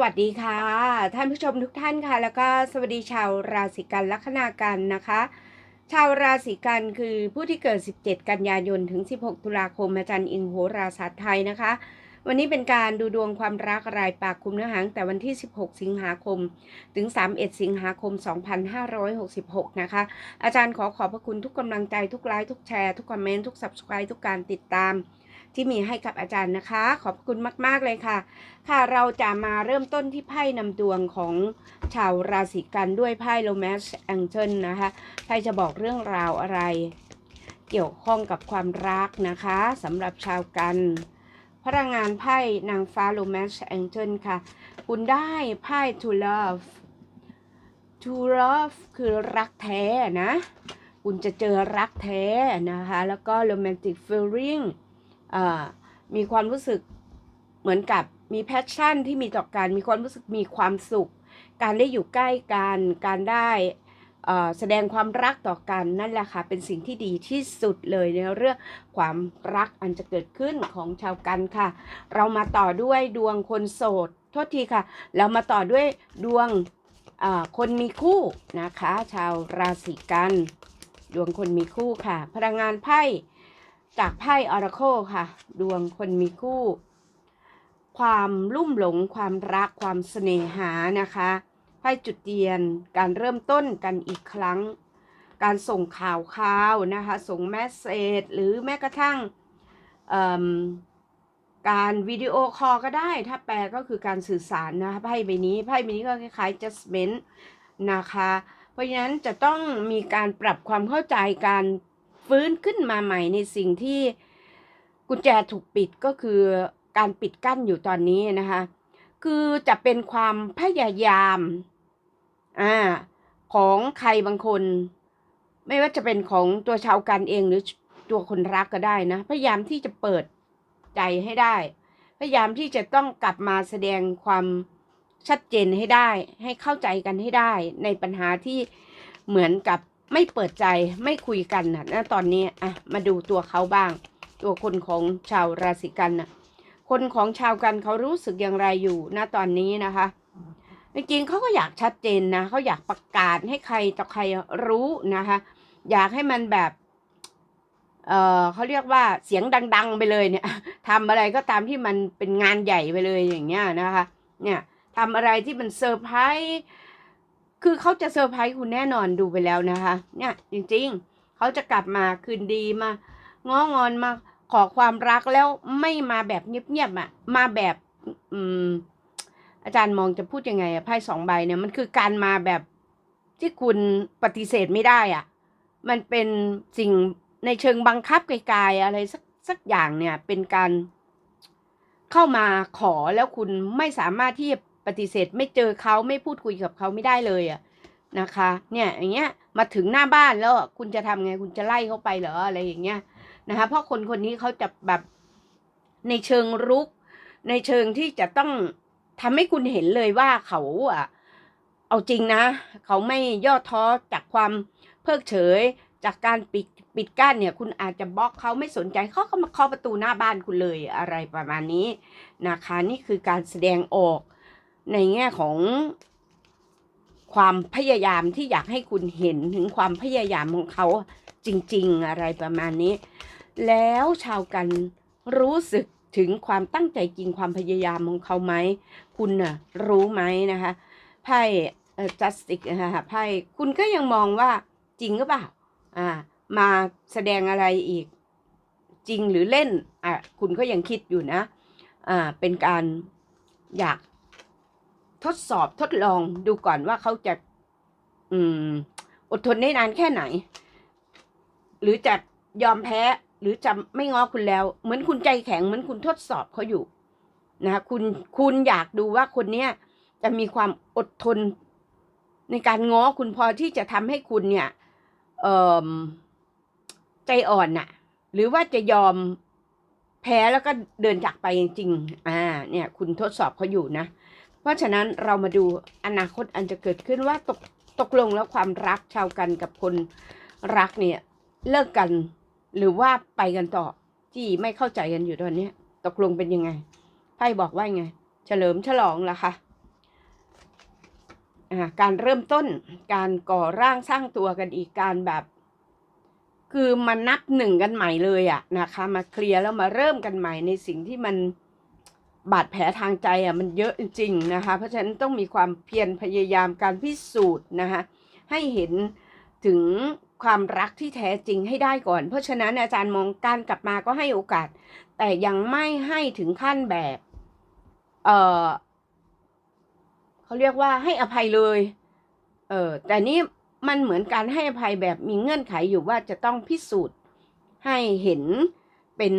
วัสดีค่ะ ท่านผู้ชมทุกท่านค่ะ แล้วก็สวัสดีชาวราศีกันลัคนากันนะคะ ชาวราศีกันคือผู้ที่เกิด 17 กันยายนถึง 16 ตุลาคมอาจารย์อินโหราศาสตร์ไทยนะคะ วันนี้เป็นการดูดวงความรักรายปากคุมเนื้อหางแต่วันที่ 16 สิงหาคม ถึง 31 สิงหาคม 2566 นะคะ อาจารย์ขอขอบพระคุณทุกกำลังใจทุกไลค์ทุกแชร์ทุกคอมเมนต์ทุก subscribe ทุกการติดตาม ที่มีให้กับอาจารย์นะคะ ขอบคุณมาก ๆ เลยค่ะ ค่ะเราจะมาเริ่มต้นที่ไพ่นำดวงของชาวราศีกันด้วยไพ่ Romance Angel นะคะไพ่จะบอกเรื่องราวอะไร เกี่ยวข้องกับความรักนะคะสำหรับชาวกันพลังงานไพ่นางฟ้า Romance Angel ค่ะ คุณได้ไพ่ To Love To Love คือรักแท้นะ คุณจะเจอรักแท้นะคะ แล้วก็ Romantic Feeling อ่า มีความรู้สึกเหมือนกับมีแพชชั่นที่มีต่อกันมีความรู้สึกมีความสุข การได้อยู่ใกล้กัน การได้แสดงความรักต่อกันนั่นแหละค่ะเป็นสิ่งที่ดีที่สุดเลยในเรื่องความรักอันจะเกิดขึ้นของชาวกันค่ะ เรามาต่อด้วยดวงคนโสดโทษทีค่ะ เรามาต่อด้วยดวงคนมีคู่นะคะ ชาวราศีกัน ดวงคนมีคู่ค่ะ พลังงานไพ่ จากไพ่ออราโคค่ะ ดวงคนมีคู่ ความลุ่มหลงความรักความเสน่หานะคะไพ่จุดเทียนการเริ่มต้นกันอีกครั้ง การส่งข่าวข่าวนะคะ ส่งแมสเซจหรือแม้กระทั่งการวิดีโอคอลก็ได้ ถ้าแปลก็คือการสื่อสารนะคะไพ่ใบนี้ไพ่ใบนี้ก็คล้ายๆ judgment นะคะ เพราะฉะนั้นจะต้องมีการปรับความเข้าใจการ ฟื้นขึ้นมาใหม่ในสิ่งที่กุญแจถูกปิดก็คือการปิดกั้นอยู่ตอนนี้นะคะ คือจะเป็นความพยายามอ่าของใครบางคน ไม่ว่าจะเป็นของตัวชาวกันเองหรือตัวคนรักก็ได้นะ พยายามที่จะเปิดใจให้ได้ พยายามที่จะต้องกลับมาแสดงความชัดเจนให้ได้ ให้เข้าใจกันให้ได้ ในปัญหาที่เหมือนกับ ไม่เปิดใจไม่คุยกันนะณตอนนี้อะมาดูตัวเขาบ้าง ตัวคนของชาวราศีกันนะคนของชาวกันเขารู้สึกอย่างไรอยู่ณตอนนี้นะคะจริงๆเขาก็อยากชัดเจนนะเขาอยากประกาศให้ใครต่อใครรู้นะคะ อยากให้มันแบบ เออเขาเรียกว่าเสียงดัง ๆ ไปเลยเนี่ยทำอะไรก็ตามที่มันเป็นงานใหญ่ไปเลยอย่างเงี้ยนะคะ เนี่ยทำอะไรที่มันเซอร์ไพรส์ คือเขาจะเซอร์ไพรส์คุณแน่นอนดูไปแล้วนะคะ เนี่ยจริงๆ เขาจะกลับมาคืนดีมาง้องอนมาขอความรักแล้วไม่มาแบบเงียบๆอะ มาแบบอืมอาจารย์มองจะพูดยังไงอะไพ่สองใบเนี่ยมันคือการมาแบบที่คุณปฏิเสธไม่ได้อะ มันเป็นสิ่งในเชิงบังคับไกลๆอะไรสักสักอย่างเนี่ยเป็นการเข้ามาขอแล้วคุณไม่สามารถที่จะ ปฏิเสธไม่เจอเขาไม่พูดคุยกับเขาไม่ได้เลยอะนะคะ เนี่ยอย่างเงี้ยมาถึงหน้าบ้านแล้วคุณจะทำไงคุณจะไล่เขาไปเหรออะไรอย่างเงี้ยนะคะเพราะคนคนนี้เขาจะแบบในเชิงรุก ในเชิงที่จะต้องทำให้คุณเห็นเลยว่าเขาอะเอาจริงนะ เขาไม่ย่อท้อจากความเพิกเฉยจากการปิดปิดกั้นเนี่ย คุณอาจจะบล็อกเขาไม่สนใจเขาก็มาเคาะประตูหน้าบ้านคุณเลยอะไรประมาณนี้นะคะนี่คือการแสดงออก ในแง่ของความพยายามที่อยากให้คุณเห็นถึงความพยายามของเขาจริง ๆ อะไรประมาณนี้ แล้วชาวกันรู้สึกถึงความตั้งใจจริงความพยายามของเขาไหม คุณน่ะรู้ไหมนะคะไพ่จัสติกนะคะไพ่คุณก็ยังมองว่าจริงหรือเปล่าอ่า มาแสดงอะไรอีกจริงหรือเล่นอะคุณก็ยังคิดอยู่นะอ่าเป็นการอยาก ทดสอบทดลองดูก่อนว่าเขาจะ อืม อดทนได้นานแค่ไหน หรือจะยอมแพ้ หรือจะไม่ง้อคุณแล้ว เหมือนคุณใจแข็งเหมือนคุณทดสอบเขาอยู่นะคะคุณคุณอยากดูว่าคนเนี้ยจะมีความอดทนในการง้อคุณพอที่จะทำให้คุณเนี่ย เอ่อใจอ่อนน่ะ หรือว่าจะยอมแพ้แล้วก็เดินจากไปจริงๆอ่า เนี่ย คุณทดสอบเขาอยู่นะ เพราะฉะนั้นเรามาดูอนาคตอันจะเกิดขึ้นว่าตกตกลงแล้วความรักชาวกันกับคนรักเนี่ยเลิกกันหรือว่าไปกันต่อที่ไม่เข้าใจกันอยู่ตอนนี้ตกลงเป็นยังไงไพ่บอกว่าไง เฉลิมฉลองล่ะคะอ่าการเริ่มต้นการก่อร่างสร้างตัวกันอีกการแบบ คือมานับหนึ่งกันใหม่เลยอะนะคะ มาเคลียร์แล้วมาเริ่มกันใหม่ในสิ่งที่มัน บาดแผลทางใจอะมันเยอะจริงๆนะคะ เพราะฉะนั้นต้องมีความเพียรพยายามการพิสูจน์นะคะให้เห็นถึงความรักที่แท้จริงให้ได้ก่อน เพราะฉะนั้นอาจารย์มองการกลับมาก็ให้โอกาส แต่ยังไม่ให้ถึงขั้นแบบ เออเขาเรียกว่าให้อภัยเลย เออแต่นี่มันเหมือนการให้อภัยแบบมีเงื่อนไขอยู่ว่าจะต้องพิสูจน์ให้เห็นเป็น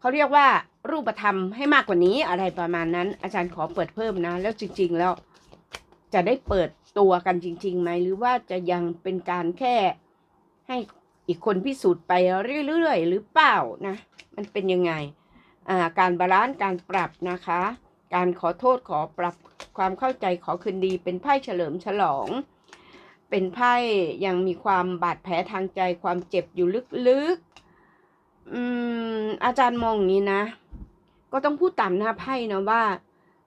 เขาเรียกว่า รูปธรรมให้มากกว่านี้อะไรประมาณนั้น อาจารย์ขอเปิดเพิ่มนะ แล้วจริง ๆ แล้ว จะได้เปิดตัวกันจริงๆไหมหรือว่าจะยังเป็นการแค่ให้อีกคนพิสูจน์ไปเรื่อยๆหรือเปล่านะ มันเป็นยังไงการบาลานซ์การปรับนะคะ การขอโทษขอปรับความเข้าใจขอคืนดี เป็นไพ่เฉลิมฉลอง เป็นไพ่ยังมีความบาดแผลทางใจความเจ็บอยู่ลึกๆอืมอาจารย์มองอย่างนี้นะ ก็ต้องพูดตามหน้าไพ่นะว่า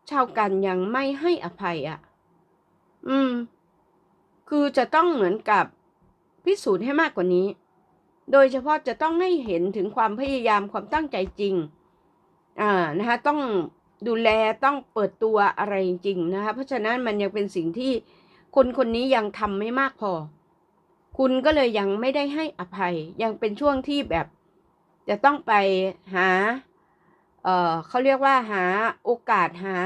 ชาวกันยังไม่ให้อภัยอะ่ะ อืม คือจะต้องเหมือนกับพิสูจน์ให้มากกว่านี้ โดยเฉพาะจะต้องให้เห็นถึงความพยายามความตั้งใจจริง อ่า นะคะต้องดูแลต้องเปิดตัวอะไรจริงนะคะ เพราะฉะนั้นมันยังเป็นสิ่งที่คนคนนี้ยังทำไม่มากพอ คุณก็เลยยังไม่ได้ให้อภัย ยังเป็นช่วงที่แบบ จะต้องไปหา เอ่อเขาเรียกว่าหาโอกาสหา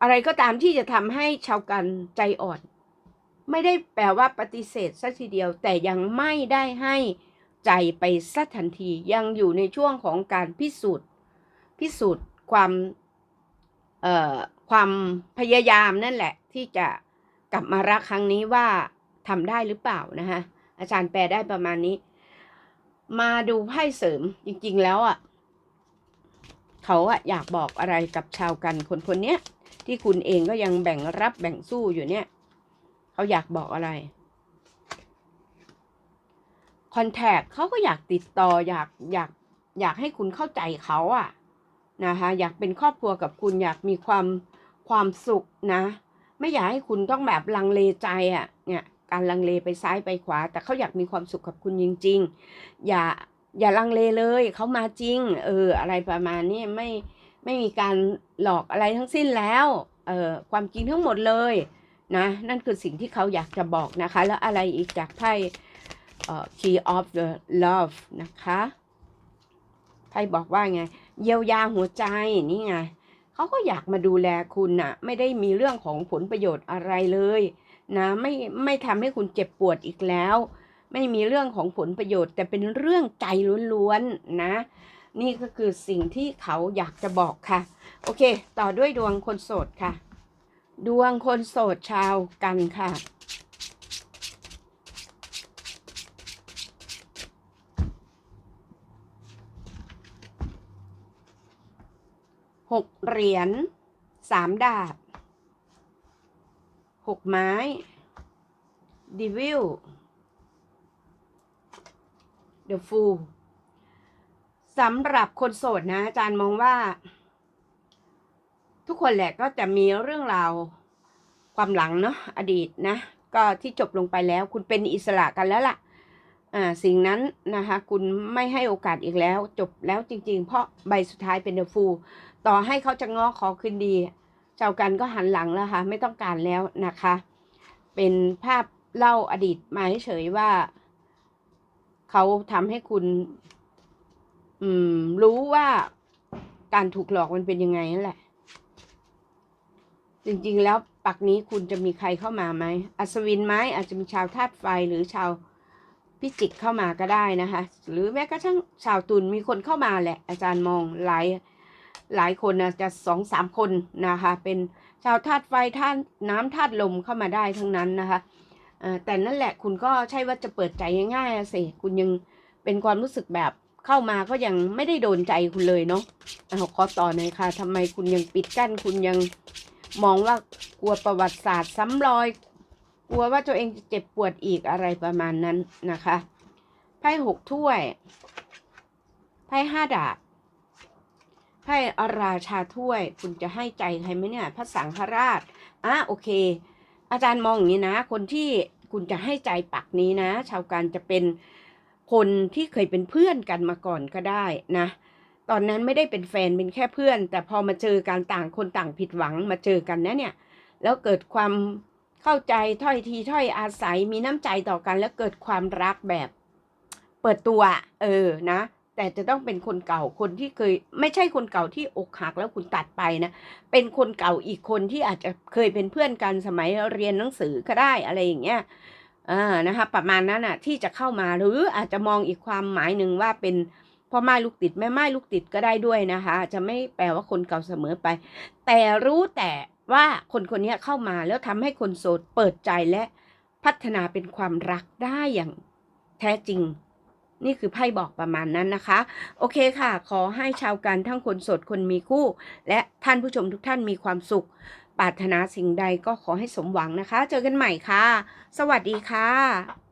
อะไรก็ตามที่จะทำให้ชาวกันใจอ่อน ไม่ได้แปลว่าปฏิเสธสัทีเดียว แต่ยังไม่ได้ให้ใจไปสัทันทียังอยู่ในช่วงของการพิสูจน์ พิสูจน์ความเอ่อความพยายามนั่นแหละ ที่จะกลับมารักครั้งนี้ว่าทำได้หรือเปล่านะคะอาจารย์แปลได้ประมาณนี้ มาดูไพ่เสริมจริง ๆ แล้วอะ เขาอะอยากบอกอะไรกับชาวกันคนคนเนี้ยที่คุณเองก็ยังแบ่งรับแบ่งสู้อยู่เนี่ย เขาอยากบอกอะไรคอนแทคเขาก็อยากติดต่ออยากอยากอยากให้คุณเข้าใจเขาอะนะคะอยากเป็นครอบครัวกับคุณอยากมีความความสุขนะ ไม่อยากให้คุณต้องแบบลังเลใจอะเนี่ยการลังเลไปซ้ายไปขวา แต่เขาอยากมีความสุขกับคุณจริง ๆ อย่า อย่าลังเลเลยเขามาจริง เออ อะไรประมาณนี้ไม่ไม่มีการหลอกอะไรทั้งสิ้นแล้วเออความจริงทั้งหมดเลยนะนั่นคือสิ่งที่เขาอยากจะบอกนะคะ แล้วอะไรอีกจากไพ่เอ่อ key of the love นะคะไพ่บอกว่าไง เยียวยาหัวใจนี่ไงเขาก็อยากมาดูแลคุณนะ่ะ ไม่ได้มีเรื่องของผลประโยชน์อะไรเลยนะไม่ไม่ทำให้คุณเจ็บปวดอีกแล้ว ไม่มีเรื่องของผลประโยชน์ แต่เป็นเรื่องใจล้วนๆนะ นี่ก็คือสิ่งที่เขาอยากจะบอกค่ะ โอเค ต่อด้วยดวงคนโสดค่ะ ดวงคนโสดชาวกันค่ะหกเหรียญสามดาบหกไม้ดิวิล เดอะฟูสำหรับคนโสดนะ อาจารย์มองว่า ทุกคนแหละก็จะมีเรื่องราวความหลังเนาะอดีตนะ ก็ที่จบลงไปแล้ว คุณเป็นอิสระกันแล้วล่ะอ่าสิ่งนั้นนะคะ คุณไม่ให้โอกาสอีกแล้ว จบแล้วจริง ๆ เพราะใบสุดท้ายเป็นเดอะฟูต่อให้เขาจะง้อขอคืนดีเจ้ากันก็หันหลังแล้วค่ะ ไม่ต้องการแล้วนะคะ เป็นภาพเล่าอดีตมาเฉยว่า เขาทำให้คุณ อืม รู้ว่าการถูกหลอกมันเป็นยังไงนั่นแหละ จริงๆแล้วปักนี้คุณจะมีใครเข้ามาไหมอัศวินไหมอาจจะมีชาวธาตุไฟหรือชาวพิจิกเข้ามาก็ได้นะคะ หรือแม้กระทั่งชาวตุลมีคนเข้ามาแหละ อาจารย์มองหลายหลายคนนะจะสองสามคนนะคะ เป็นชาวธาตุไฟธาตุน้ำธาตุลมเข้ามาได้ทั้งนั้นนะคะ แต่นั่นแหละคุณก็ใช่ว่าจะเปิดใจง่ายๆสิคุณยังเป็นความรู้สึกแบบเข้ามาก็ยังไม่ได้โดนใจคุณเลยเนาะเอาขอต่อหน่อยค่ะทำไมคุณยังปิดกั้นคุณยังมองว่ากลัวประวัติศาสตร์ซ้ำรอย กลัวว่าตัวเองจะเจ็บปวดอีกอะไรประมาณนั้นนะคะไพ่หกถ้วยไพ่ห้าดาบไพ่อาราชาถ้วย คุณจะให้ใจใครไหมเนี่ยพระสังฆราชอะโอเค อาจารย์มองอย่างนี้นะ คนที่ คุณจะให้ใจปักนี้นะ ชาวการจะเป็นคนที่เคยเป็นเพื่อนกันมาก่อนก็ได้นะ ตอนนั้นไม่ได้เป็นแฟนเป็นแค่เพื่อน แต่พอมาเจอกันต่างคนต่างผิดหวังมาเจอกันนะเนี่ย แล้วเกิดความเข้าใจถ้อยทีถ้อยอาศัยมีน้ำใจต่อกัน แล้วเกิดความรักแบบ เปิดตัว เออนะ แต่จะต้องเป็นคนเก่าคนที่เคย ไม่ใช่คนเก่าที่อกหักแล้วคุณตัดไปนะ เป็นคนเก่าอีกคนที่อาจจะเคยเป็นเพื่อนกันสมัยเรียนหนังสือก็ได้อะไรอย่างเงี้ยอ่านะคะประมาณนั้นน่ะที่จะเข้ามาหรืออาจจะมองอีกความหมายหนึ่งว่าเป็นพ่อไม้ลูกติดแม่ไม้ลูกติดก็ได้ด้วยนะคะ จะไม่แปลว่าคนเก่าเสมอไป แต่รู้แต่ว่าคนคนนี้เข้ามาแล้วทำให้คนโสดเปิดใจและพัฒนาเป็นความรักได้อย่างแท้จริง นี่คือไพ่บอกประมาณนั้นนะคะ โอเคค่ะ ขอให้ชาวกันทั้งคนโสดคนมีคู่ และท่านผู้ชมทุกท่านมีความสุข ปรารถนาสิ่งใดก็ขอให้สมหวังนะคะ เจอกันใหม่ค่ะ สวัสดีค่ะ